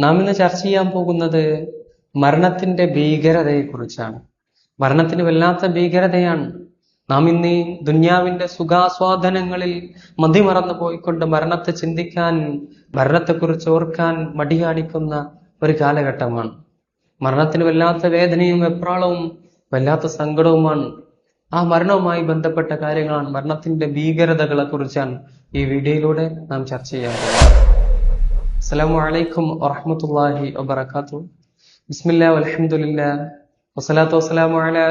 നാം ഇന്ന് ചർച്ച ചെയ്യാൻ പോകുന്നത് മരണത്തിന്റെ ഭീകരതയെക്കുറിച്ചാണ്. മരണത്തിന് വല്ലാത്ത ഭീകരതയാണ്. നാം ഇന്ന് ദുന്യാവിന്റെ സുഖാസ്വാദനങ്ങളിൽ മതിമറന്നു പോയിക്കൊണ്ട് മരണത്തെ ചിന്തിക്കാൻ മരണത്തെക്കുറിച്ച് ഓർക്കാൻ മടി കാണിക്കുന്ന ഒരു കാലഘട്ടമാണ്. മരണത്തിന് വല്ലാത്ത വേദനയും വെപ്രാളവും വല്ലാത്ത സങ്കടവുമാണ്. ആ മരണവുമായി ബന്ധപ്പെട്ട കാര്യങ്ങളാണ് മരണത്തിന്റെ ഭീകരതകളെ കുറിച്ചാണ് ഈ വീഡിയോയിലൂടെ നാം ചർച്ച ചെയ്യാൻ الله അസ്സലാമു അലൈക്കും വറഹ്മത്തുള്ളാഹി വബറകാതുഹു. ബിസ്മില്ലാഹി വൽഹംദുലില്ലാ വസ്സലാത്തു വസ്സലാമു അലാ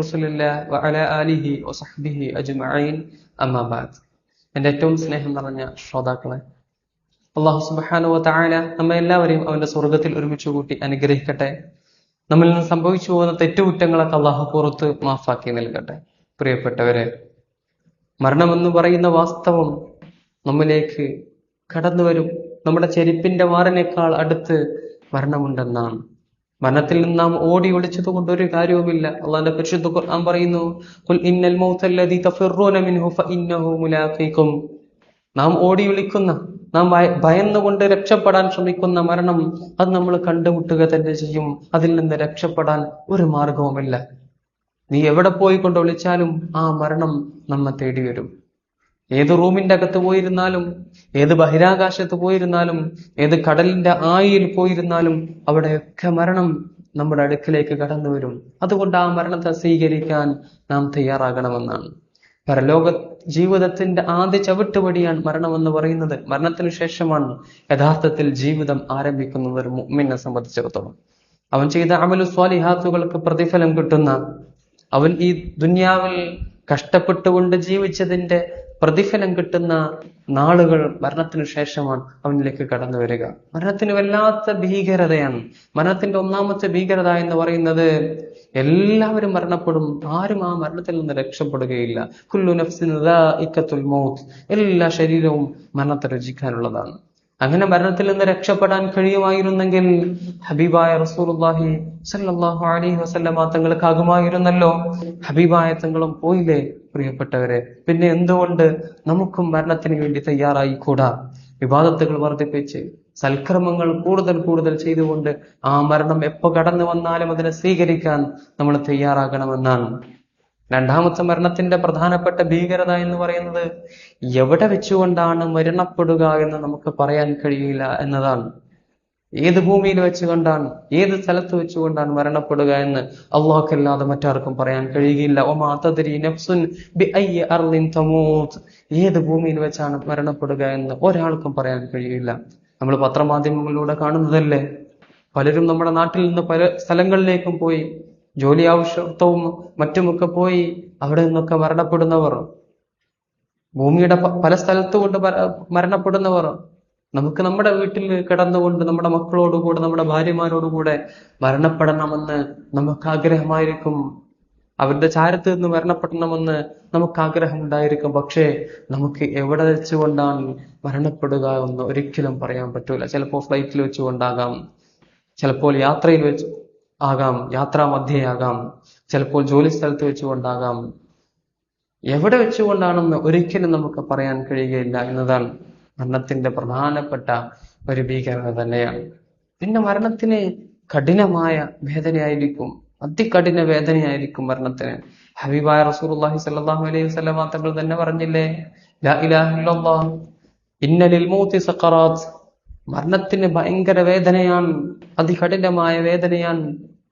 رسول الله വഅലാ ആലിഹി വസഹ്ബിഹി അജ്മഈൻ. അമ്മാ بعد ഏറ്റവും സ്നേഹം നിറഞ്ഞ ശ്രോതാക്കളെ അള്ളാഹു സുബ്ഹാനഹു തആല നമ്മെ എല്ലാവരെയും അവന്റെ സ്വർഗത്തിൽ ഒരുമിച്ച് കൂട്ടി അനുഗ്രഹിക്കട്ടെ. നമ്മിൽ നിന്ന് സംഭവിച്ചു പോകുന്ന തെറ്റുകുറ്റങ്ങളൊക്കെ അള്ളാഹു പുറത്ത് മാഫാക്കി നൽകട്ടെ. പ്രിയപ്പെട്ടവരെ മരണമെന്ന് പറയുന്ന വാസ്തവം നമ്മിലേക്ക് കടന്നു വരും നമ്മുടെ ചെരുപ്പിന്റെ വാറിനേക്കാൾ അടുത്ത് മരണമുണ്ടെന്നാണ്. മരണത്തിൽ നിന്ന് നാം ഓടി ഒളിച്ചത് കൊണ്ട് ഒരു കാര്യവുമില്ല. അള്ളാന്റെ പരിശുദ്ധ ഖുർആൻ പറയുന്നു "ഖുൽ ഇന്നൽ മിൻഹു ഫഇന്നഹു മുലാഖീകും." നാം ഓടി വിളിക്കുന്ന നാം ഭയന്നുകൊണ്ട് രക്ഷപ്പെടാൻ ശ്രമിക്കുന്ന മരണം അത് നമ്മൾ കണ്ടുമുട്ടുക തന്നെ ചെയ്യും. അതിൽ നിന്ന് രക്ഷപ്പെടാൻ ഒരു മാർഗവുമില്ല. നീ എവിടെ പോയി കൊണ്ട് വിളിച്ചാലും ആ മരണം നമ്മെ തേടി വരും ഏത് റൂമിന്റെ അകത്ത് പോയിരുന്നാലും ഏത് ബഹിരാകാശത്ത് പോയിരുന്നാലും ഏത് കടലിന്റെ ആയിൽ പോയിരുന്നാലും അവിടെയൊക്കെ മരണം നമ്മുടെ അടുക്കിലേക്ക് കടന്നു വരും. അതുകൊണ്ട് ആ മരണത്തെ സ്വീകരിക്കാൻ നാം തയ്യാറാകണമെന്നാണ്. പരലോക ജീവിതത്തിന്റെ ആദ്യ ചവിട്ടുപടിയാണ് മരണമെന്ന് പറയുന്നത്. മരണത്തിന് ശേഷമാണ് യഥാർത്ഥത്തിൽ ജീവിതം ആരംഭിക്കുന്നത് ഒരു മുമ്മിനെ സംബന്ധിച്ചിടത്തോളം. അവൻ ചെയ്ത അമലു സ്വാലിഹാത്തുകൾക്ക് പ്രതിഫലം കിട്ടുന്ന അവൻ ഈ ദുന്യാവിൽ കഷ്ടപ്പെട്ടുകൊണ്ട് ജീവിച്ചതിന്റെ പ്രതിഫലം കിട്ടുന്ന നാളുകൾ മരണത്തിനു ശേഷമാണ് അവനിലേക്ക് കടന്നു വരിക. മരണത്തിന് വല്ലാത്ത ഭീകരതയാണ്. മരണത്തിന്റെ ഒന്നാമത്തെ ഭീകരത എന്ന് പറയുന്നത് എല്ലാവരും മരണപ്പെടും. ആരും ആ മരണത്തിൽ നിന്ന് രക്ഷപ്പെടുകയില്ല. കുല്ലു നഫ്സിൻ ഇക്കത്തുൽ മൗത്ത്. എല്ലാ ശരീരവും മരണത്തെ രുചിക്കാനുള്ളതാണ് അങ്ങനെ മരണത്തിൽ നിന്ന് രക്ഷപ്പെടാൻ കഴിയുമായിരുന്നെങ്കിൽ ഹബീബായ റസൂലുള്ളാഹി സല്ലല്ലാഹു അലൈഹി വസല്ലമ തങ്ങൾക്കാകുമായിരുന്നല്ലോ. ഹബീബായ തങ്ങളും പോയില്ലേ പ്രിയപ്പെട്ടവരെ? പിന്നെ എന്തുകൊണ്ട് നമുക്കും മരണത്തിന് വേണ്ടി തയ്യാറായി കൂടാ വിവാദത്തുകൾ വർദ്ധിപ്പിച്ച് സൽക്രമങ്ങൾ കൂടുതൽ കൂടുതൽ ചെയ്തുകൊണ്ട് ആ മരണം എപ്പോ കടന്നു വന്നാലും അതിനെ സ്വീകരിക്കാൻ നമ്മൾ തയ്യാറാകണമെന്നാണ്. രണ്ടാമത്തെ മരണത്തിന്റെ പ്രധാനപ്പെട്ട ഭീകരത എന്ന് പറയുന്നത് എവിടെ വെച്ചുകൊണ്ടാണ് മരണപ്പെടുക എന്ന് നമുക്ക് പറയാൻ കഴിയില്ല എന്നതാണ്. ഏത് ഭൂമിയിൽ വെച്ചുകൊണ്ടാണ് ഏത് സ്ഥലത്ത് വെച്ചുകൊണ്ടാണ് മരണപ്പെടുക എന്ന് അള്ളാഹ്ക്കല്ലാതെ മറ്റാർക്കും പറയാൻ കഴിയുകയില്ല ഒമാ തദ്രി നഫ്സുൻ ഏത് ഭൂമിയിൽ വെച്ചാണ് മരണപ്പെടുക എന്ന് ഒരാൾക്കും പറയാൻ കഴിയില്ല. നമ്മൾ പത്രമാധ്യമങ്ങളിലൂടെ കാണുന്നതല്ലേ? പലരും നമ്മുടെ നാട്ടിൽ നിന്ന് പല സ്ഥലങ്ങളിലേക്കും പോയി ജോലി ആവശ്യത്വവും മറ്റുമൊക്കെ പോയി അവിടെ നിന്നൊക്കെ മരണപ്പെടുന്നവർ. ഭൂമിയുടെ പല സ്ഥലത്തു കൊണ്ട് മരണപ്പെടുന്നവർ. നമുക്ക് നമ്മുടെ വീട്ടിൽ കിടന്നുകൊണ്ട് നമ്മുടെ മക്കളോടുകൂടെ നമ്മുടെ ഭാര്യമാരോടുകൂടെ മരണപ്പെടണമെന്ന് നമുക്ക് ആഗ്രഹമായിരിക്കും അവരുടെ ചാരത്ത് നിന്ന് മരണപ്പെടണമെന്ന് നമുക്ക് ആഗ്രഹം ഉണ്ടായിരിക്കും പക്ഷേ നമുക്ക് എവിടെ വെച്ചുകൊണ്ടാണ് മരണപ്പെടുക എന്ന് ഒരിക്കലും പറയാൻ പറ്റൂല. ചിലപ്പോൾ ഫ്ലൈറ്റിൽ വെച്ചുകൊണ്ടാകാം. ചിലപ്പോൾ യാത്രയിൽ വെച്ച് ആകാം യാത്രാ മധ്യയാകാം ചിലപ്പോൾ ജോലി സ്ഥലത്ത് വെച്ചുകൊണ്ടാകാം. എവിടെ വെച്ചുകൊണ്ടാണെന്ന് ഒരിക്കലും നമുക്ക് പറയാൻ കഴിയുകയില്ല എന്നതാണ് മരണത്തിന്റെ പ്രധാനപ്പെട്ട ഒരു ഭീകരത തന്നെയാണ്. പിന്നെ മരണത്തിന് കഠിനമായ വേദനയായിരിക്കും അതികഠിന വേദനയായിരിക്കും മരണത്തിന്. ഹബീബായ റസൂർഹി സ്വല്ലല്ലാഹു അലൈഹി വസല്ലമ തങ്ങൾ തന്നെ പറഞ്ഞില്ലേ ഇന്നലിൽ ഇലാഹ ഇല്ലല്ലാഹ് മരണത്തിന് ഭയങ്കര വേദനയാണ് അതികഠിനമായ വേദനയാണ്.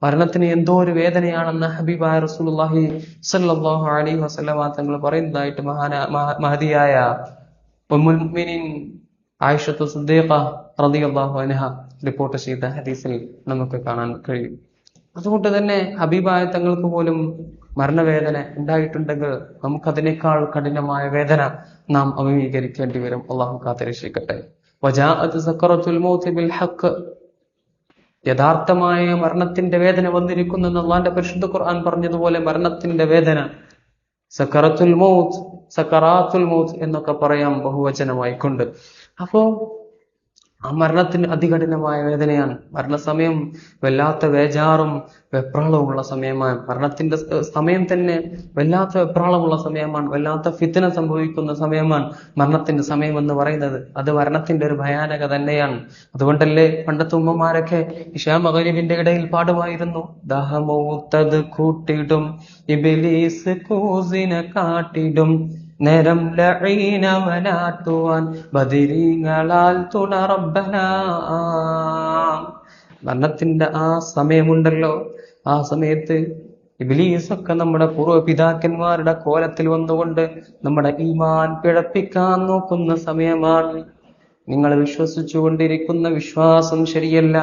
മരണത്തിന് എന്തോ ഒരു വേദനയാണെന്ന് ഹബീബായ റസൂലുള്ളാഹി സല്ലല്ലാഹു അലൈഹി വസല്ലമ തങ്ങൾ പറയുന്നതായിട്ട് മഹാന മഹതിയായ ഉമ്മുൽ മുഅ്മിനീൻ ആയിഷത്തു സിദ്ദീഖ റളിയല്ലാഹു അൻഹ റിപ്പോർട്ട് ചെയ്ത ഹദീസിൽ നമുക്ക് കാണാൻ കഴിയും. അതുകൊണ്ട് തന്നെ ഹബീബായ തങ്ങൾക്ക് പോലും മരണവേദന ഉണ്ടായിട്ടുണ്ടെങ്കിൽ നമുക്കതിനേക്കാൾ കഠിനമായ വേദന നാം അഭിമുഖീകരിക്കേണ്ടി വരും. അള്ളാഹു കാത്തിരക്ഷിക്കട്ടെ. യഥാർത്ഥമായ മരണത്തിന്റെ വേദന വന്നിരിക്കുന്നു എന്ന് അള്ളാന്റെ പരിശുദ്ധ ഖുർആൻ പറഞ്ഞതുപോലെ മരണത്തിന്റെ വേദന സക്കറത്തുൽ മൗത്ത് സക്കറാത്തുൽ മൗത്ത് എന്നൊക്കെ പറയാം ബഹുവചനമായിക്കൊണ്ട്. അപ്പോ ആ മരണത്തിന് അതികഠിനമായ വേദനയാണ്. മരണസമയം വല്ലാത്ത വേജാറും വെപ്രാളവുമുള്ള സമയമാണ്. മരണത്തിന്റെ സമയം തന്നെ വല്ലാത്ത വെപ്രാളമുള്ള സമയമാണ്. വല്ലാത്ത ഫിത്തന സംഭവിക്കുന്ന സമയമാണ് മരണത്തിന്റെ സമയം എന്ന് പറയുന്നത്. അത് മരണത്തിന്റെ ഒരു ഭയാനക തന്നെയാണ്. അതുകൊണ്ടല്ലേ പണ്ടത്തെ ഉമ്മമാരൊക്കെ ഇഷാ മകരീവിന്റെ ഇടയിൽ പാടുമായിരുന്നു. ദാഹമൂത്തത് കൂട്ടിടും ഇബിലീസ് കൂസിനെ കാട്ടിടും. നേരം ലഈനവനാട്ടുവാൻ ബദിരീങ്ങളാൽ തുണറബന മരണത്തിന്റെ ആ സമയമുണ്ടല്ലോ. ആ സമയത്ത് ഇബിലീസൊക്കെ നമ്മുടെ പൂർവപിതാക്കന്മാരുടെ കോലത്തിൽ വന്നുകൊണ്ട് നമ്മുടെ ഈമാൻ പിഴപ്പിക്കാൻ നോക്കുന്ന സമയമാണ്. നിങ്ങൾ വിശ്വസിച്ചു കൊണ്ടിരിക്കുന്ന വിശ്വാസം ശരിയല്ല.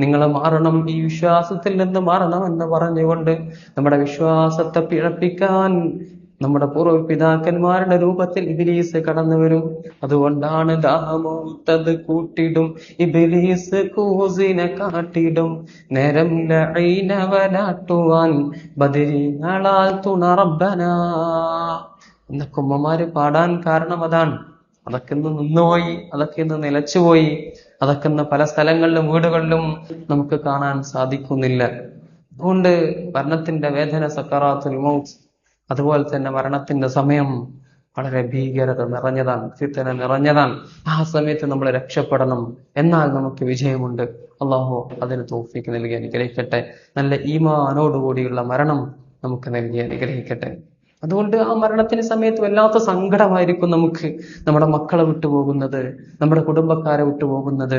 നിങ്ങൾ മാറണം ഈ വിശ്വാസത്തിൽ നിന്ന് മാറണം എന്ന് പറഞ്ഞുകൊണ്ട് നമ്മുടെ വിശ്വാസത്തെ പിഴപ്പിക്കാൻ നമ്മുടെ പൂർവ പിതാക്കന്മാരുടെ രൂപത്തിൽ ഇബിലീസ് കടന്നു വരും. അതുകൊണ്ടാണ് ദാഹമൂത്തത് കൂട്ടിടും. ഇബിലീസ് കൂസിനെ കാട്ടിടും. നേരം ലഈനവനാട്ടുവാൻ ബദിരിങ്ങളാൽ തുണറബന എന്ന കുമ്മമാര് പാടാൻ കാരണം അതാണ്. അതൊക്കെ ഇന്ന് നിന്നുപോയി അതൊക്കെ ഇന്ന് നിലച്ചുപോയി. അതൊക്കെ ഇന്ന് പല സ്ഥലങ്ങളിലും വീടുകളിലും നമുക്ക് കാണാൻ സാധിക്കുന്നില്ല. അതുകൊണ്ട് ഭരണത്തിന്റെ വേദന സക്കറാത്തുൽ മൗത്ത് അതുപോലെ തന്നെ മരണത്തിന്റെ സമയം വളരെ ഭീകരത നിറഞ്ഞതാണ് ചിത്തന നിറഞ്ഞതാണ് ആ സമയത്ത് നമ്മൾ രക്ഷപ്പെടണം. എന്നാൽ നമുക്ക് വിജയമുണ്ട്. അള്ളാഹു അതിന് തോഫിക്ക് നൽകി അനുഗ്രഹിക്കട്ടെ. നല്ല ഈമാനോടുകൂടിയുള്ള മരണം നമുക്ക് നൽകി അനുഗ്രഹിക്കട്ടെ. അതുകൊണ്ട് ആ മരണത്തിന് സമയത്ത് വല്ലാത്ത സങ്കടമായിരിക്കും നമുക്ക്. നമ്മുടെ മക്കളെ വിട്ടുപോകുന്നത് നമ്മുടെ കുടുംബക്കാരെ വിട്ടുപോകുന്നത്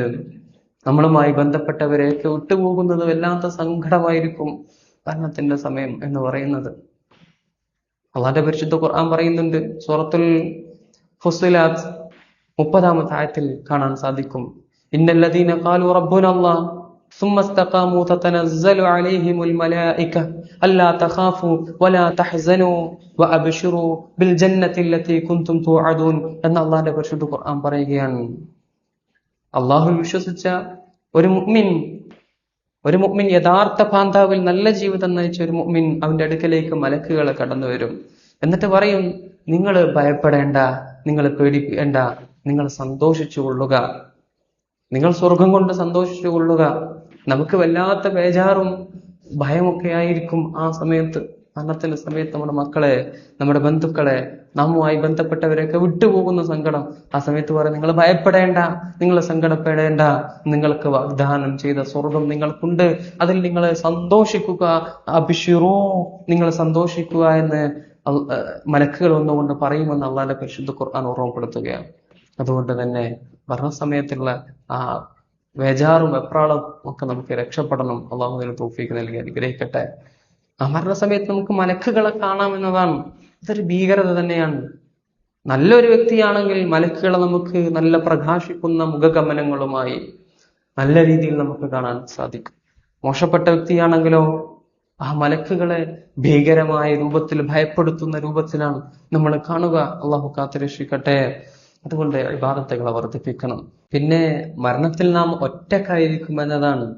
നമ്മളുമായി ബന്ധപ്പെട്ടവരെയൊക്കെ വിട്ടുപോകുന്നത് വല്ലാത്ത സങ്കടമായിരിക്കും മരണത്തിന്റെ സമയം എന്ന് പറയുന്നത്. അള്ളാന്റെ പരിശുദ്ധ ഖുർആൻ പറയുന്നുണ്ട് സൂറത്തുൽ ഫുസിലാത്ത് മുപ്പതാമത്തെ ആയത്തിൽ കാണാൻ സാധിക്കും ഇന്നല്ലദീന ഖാലു റബ്ബുന അല്ലാഹ് ثم استقاموا تتنزل عليهم الملائكة ألا تخافوا ولا تحزنوا وأبشروا بالجنة التي كنتم توعدون എന്ന് അള്ളാന്റെ പരിശുദ്ധ ഖുർആൻ പറയുകയാണ് അള്ളാഹുൽ വിശ്വസിച്ച ഒരു മുഅ്മിൻ ഒരു മുഅ്മിൻ യഥാർത്ഥ പാന്താവിൽ നല്ല ജീവിതം നയിച്ച ഒരു മുഅ്മിൻ അവന്റെ അടുക്കലേക്ക് മലക്കുകൾ കടന്നു വരും. എന്നിട്ട് പറയും നിങ്ങൾ ഭയപ്പെടേണ്ട നിങ്ങൾ പേടിക്കേണ്ട നിങ്ങൾ സന്തോഷിച്ചു കൊള്ളുക. നിങ്ങൾ സ്വർഗം കൊണ്ട് സന്തോഷിച്ചു കൊള്ളുക. നമുക്ക് വല്ലാത്ത ബേജാറും ഭയമൊക്കെ ആയിരിക്കും ആ സമയത്ത്. മരണത്തിന്റെ സമയത്ത് നമ്മുടെ മക്കളെ നമ്മുടെ ബന്ധുക്കളെ നമ്മുമായി ബന്ധപ്പെട്ടവരെയൊക്കെ വിട്ടുപോകുന്ന സങ്കടം. ആ സമയത്ത് പറയും നിങ്ങൾ ഭയപ്പെടേണ്ട നിങ്ങൾ സങ്കടപ്പെടേണ്ട. നിങ്ങൾക്ക് വാഗ്ദാനം ചെയ്ത സ്വർഗം നിങ്ങൾക്കുണ്ട്. അതിൽ നിങ്ങൾ സന്തോഷിക്കുക അഭിഷിറോ നിങ്ങൾ സന്തോഷിക്കുക എന്ന് മലക്കുകൾ ഒന്നുകൊണ്ട് പറയുമെന്ന് അള്ളാന്റെ പരിശുദ്ധ ഖുർആൻ ഓർമ്മപ്പെടുത്തുകയാണ്. അതുകൊണ്ട് തന്നെ മരണസമയത്തുള്ള ആ വേജാറും വെപ്രാളും ഒക്കെ നമുക്ക് രക്ഷപ്പെടണം. അള്ളാഹു തോഫിക്ക് തോഫീക്ക് നൽകി അനുഗ്രഹിക്കട്ടെ. ആ മരണസമയത്ത് നമുക്ക് മലക്കുകളെ കാണാമെന്നതാണ് അതൊരു ഭീകരത തന്നെയാണ്. നല്ലൊരു വ്യക്തിയാണെങ്കിൽ മലക്കുകളെ നമുക്ക് നല്ല പ്രകാശിക്കുന്ന മുഖഗമനങ്ങളുമായി നല്ല രീതിയിൽ നമുക്ക് കാണാൻ സാധിക്കും. മോശപ്പെട്ട വ്യക്തിയാണെങ്കിലോ ആ മലക്കുകളെ ഭീകരമായ രൂപത്തിൽ ഭയപ്പെടുത്തുന്ന രൂപത്തിലാണ് നമ്മൾ കാണുക. അള്ളാഹു കാത്തുരക്ഷിക്കട്ടെ. അതുകൊണ്ട് വിവാദത്തകളെ വർദ്ധിപ്പിക്കണം. പിന്നെ മരണത്തിൽ നാം ഒറ്റക്കായിരിക്കും എന്നതാണ്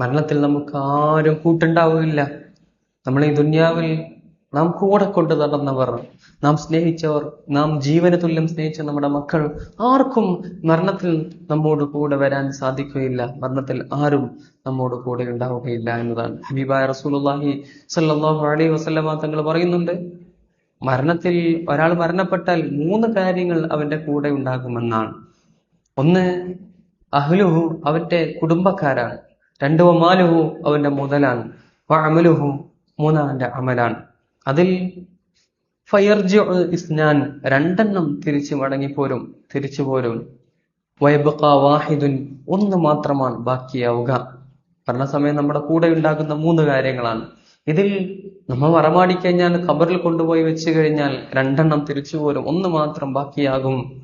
മരണത്തിൽ നമുക്ക് ആരും കൂട്ടുണ്ടാവുകയില്ല. നമ്മൾ ഈ ദുന്യാവിൽ നാം കൂടെ കൊണ്ട് നടന്നവർ നാം സ്നേഹിച്ചവർ നാം ജീവന തുല്യം സ്നേഹിച്ച നമ്മുടെ മക്കൾ ആർക്കും മരണത്തിൽ നമ്മോട് കൂടെ വരാൻ സാധിക്കുകയില്ല. മരണത്തിൽ ആരും നമ്മോട് കൂടെ ഉണ്ടാവുകയില്ല എന്നതാണ്. ഹബീബായ റസൂലുള്ളാഹി സല്ലല്ലാഹു അലൈഹി വസല്ലമ തങ്ങൾ പറയുന്നുണ്ട് മരണത്തിൽ ഒരാൾ മരണപ്പെട്ടാൽ മൂന്ന് കാര്യങ്ങൾ അവന്റെ കൂടെ ഉണ്ടാകുമെന്നാണ്. ഒന്ന് അഹ്ലുഹു അവന്റെ കുടുംബക്കാരാണ്. രണ്ടു മാലുഹു അവന്റെ മുതലാണ്. അമലുഹു മൂന്നാമന്റെ അമലാണ്. അതിൽ ഫയർജി ഇസ്നാൻ രണ്ടെണ്ണം തിരിച്ചു മടങ്ങിപ്പോരും തിരിച്ചു പോരും. വൈബക്ക വാഹിദുൻ ഒന്ന് മാത്രമാണ് ബാക്കിയാവുക. മരണസമയം നമ്മുടെ കൂടെ ഉണ്ടാകുന്ന മൂന്ന് കാര്യങ്ങളാണ്. ഇതിൽ നമ്മൾ വറമാടിക്കഴിഞ്ഞാൽ ഖബറിൽ കൊണ്ടുപോയി വെച്ച് കഴിഞ്ഞാൽ രണ്ടെണ്ണം തിരിച്ചു പോരും ഒന്ന് മാത്രം ബാക്കിയാകും.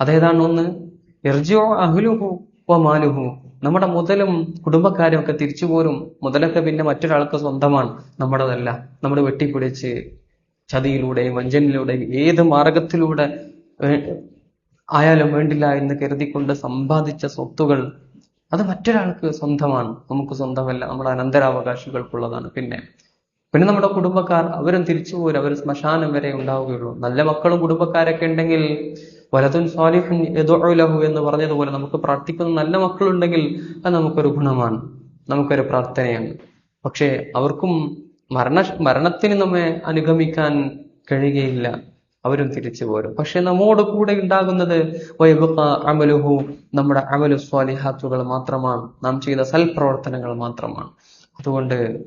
അതേതാണ് ഒന്ന്? എർജിയോ അഹ്ലുഹു വ മാലുഹു. നമ്മുടെ മുതലും കുടുംബക്കാരും ഒക്കെ തിരിച്ചു പോരും മുതലൊക്കെ പിന്നെ മറ്റൊരാൾക്ക് സ്വന്തമാണ്. നമ്മുടെതല്ല. നമ്മൾ വെട്ടിപ്പിടിച്ച് ചതിയിലൂടെയും വഞ്ചനയിലൂടെയും ഏത് മാർഗത്തിലൂടെ ആയാലും വേണ്ടില്ല എന്ന് കരുതിക്കൊണ്ട് സമ്പാദിച്ച സ്വത്തുകൾ അത് മറ്റൊരാൾക്ക് സ്വന്തമാണ്. നമുക്ക് സ്വന്തമല്ല. നമ്മുടെ അനന്തരാവകാശികൾക്കുള്ളതാണ്. പിന്നെ പിന്നെ നമ്മുടെ കുടുംബക്കാർ അവരും തിരിച്ചു പോരും. അവർ ശ്മശാനം വരെ ഉണ്ടാവുകയുള്ളൂ. നല്ല മക്കളും കുടുംബക്കാരൊക്കെ ഉണ്ടെങ്കിൽ വലതുൻ സ്വാലിഹൻ ലഹു എന്ന് പറഞ്ഞതുപോലെ നമുക്ക് പ്രാർത്ഥിക്കുന്ന നല്ല മക്കളുണ്ടെങ്കിൽ അത് നമുക്കൊരു ഗുണമാണ്. നമുക്കൊരു പ്രാർത്ഥനയാണ്. പക്ഷേ അവർക്കും മരണ മരണത്തിന് നമ്മെ അനുഗമിക്കാൻ കഴിയുകയില്ല. അവരും തിരിച്ചു പോരും. പക്ഷെ നമ്മോട് കൂടെ ഉണ്ടാകുന്നത് അമലുഹു നമ്മുടെ അമലു സ്വാലിഹാത്തുകൾ മാത്രമാണ്. നാം ചെയ്ത സൽപ്രവർത്തനങ്ങൾ മാത്രമാണ്. അതുകൊണ്ട്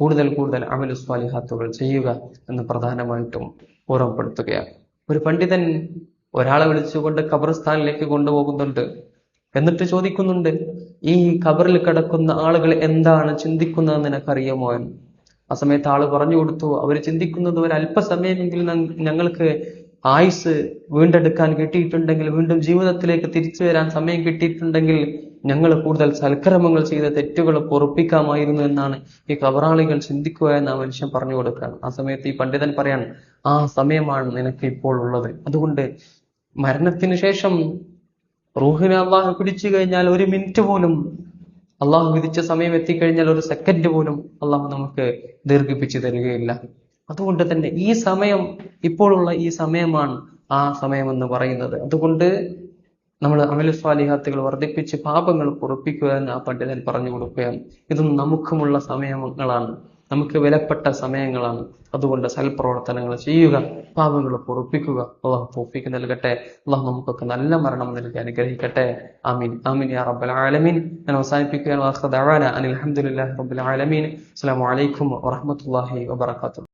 കൂടുതൽ കൂടുതൽ അമലു സ്വാലിഹാത്തുകൾ ചെയ്യുക എന്ന് പ്രധാനമായിട്ടും ഓർമ്മപ്പെടുത്തുകയാണ്. ഒരു പണ്ഡിതൻ ഒരാളെ വിളിച്ചുകൊണ്ട് ഖബർസ്ഥാനിലേക്ക് കൊണ്ടുപോകുന്നുണ്ട്. എന്നിട്ട് ചോദിക്കുന്നുണ്ട് ഈ ഖബറിൽ കിടക്കുന്ന ആളുകൾ എന്താണ് ചിന്തിക്കുന്നത് നിനക്കറിയുമോ? എന്ന്. ആ സമയത്ത് ആൾ പറഞ്ഞു കൊടുത്തു അവർ ചിന്തിക്കുന്നത് ഒരു അല്പസമയമെങ്കിലും ഞങ്ങൾക്ക് ആയുസ് വീണ്ടെടുക്കാൻ കിട്ടിയിട്ടുണ്ടെങ്കിൽ വീണ്ടും ജീവിതത്തിലേക്ക് തിരിച്ചു വരാൻ സമയം കിട്ടിയിട്ടുണ്ടെങ്കിൽ ഞങ്ങൾ കൂടുതൽ സൽക്കർമ്മങ്ങൾ ചെയ്ത തെറ്റുകൾ പൊറുപ്പിക്കാമായിരുന്നു എന്നാണ് ഈ കബറാളികൾ ചിന്തിക്കുക എന്ന് മനുഷ്യൻ പറഞ്ഞു കൊടുക്കുകയാണ് ആ സമയത്ത് ഈ പണ്ഡിതൻ പറയാൻ ആ സമയമാണ് നിനക്ക് ഇപ്പോൾ ഉള്ളത്. അതുകൊണ്ട് മരണത്തിന് ശേഷം റൂഹിനെ അള്ളാഹു പിടിച്ചു കഴിഞ്ഞാൽ ഒരു മിനിറ്റ് പോലും അള്ളാഹു വിധിച്ച സമയം എത്തിക്കഴിഞ്ഞാൽ ഒരു സെക്കൻഡ് പോലും അള്ളാഹു നമുക്ക് ദീർഘിപ്പിച്ചു തരികയില്ല. അതുകൊണ്ട് തന്നെ ഈ സമയം ഇപ്പോഴുള്ള ഈ സമയമാണ് ആ സമയമെന്ന് പറയുന്നത്. അതുകൊണ്ട് നമ്മൾ അമല സ്വാലിഹാത്തുകൾ വർദ്ധിപ്പിച്ച് പാപങ്ങൾ പൊറുപ്പിക്കുക എന്ന് ആ പണ്ഡിതൻ പറഞ്ഞു കൊടുക്കുകയാണ്. ഇതും നമുക്കുമുള്ള സമയങ്ങളാണ്. നമുക്ക് വിലപ്പെട്ട സമയങ്ങളാണ്. അതുകൊണ്ട് സൽപ്രവർത്തനങ്ങൾ ചെയ്യുക പാപങ്ങൾ പൊറുപ്പിക്കുക. അള്ളാഹു തോഫിക്ക് നൽകട്ടെ. അള്ളാഹു നമുക്കൊക്കെ നല്ല മരണം നൽകി അനുഗ്രഹിക്കട്ടെ. ആമീൻ. ആമീൻ യാ റബ്ബൽ ആലമീൻ. ഞാൻ അവസാനിപ്പിക്കുകയാണ്. അലഹമുല്ലാ റബ്ബിൽ ആലമീൻ. അസ്സലാമു അലൈക്കും വറഹ്മത്തുള്ളാഹി വബറകാതുഹു.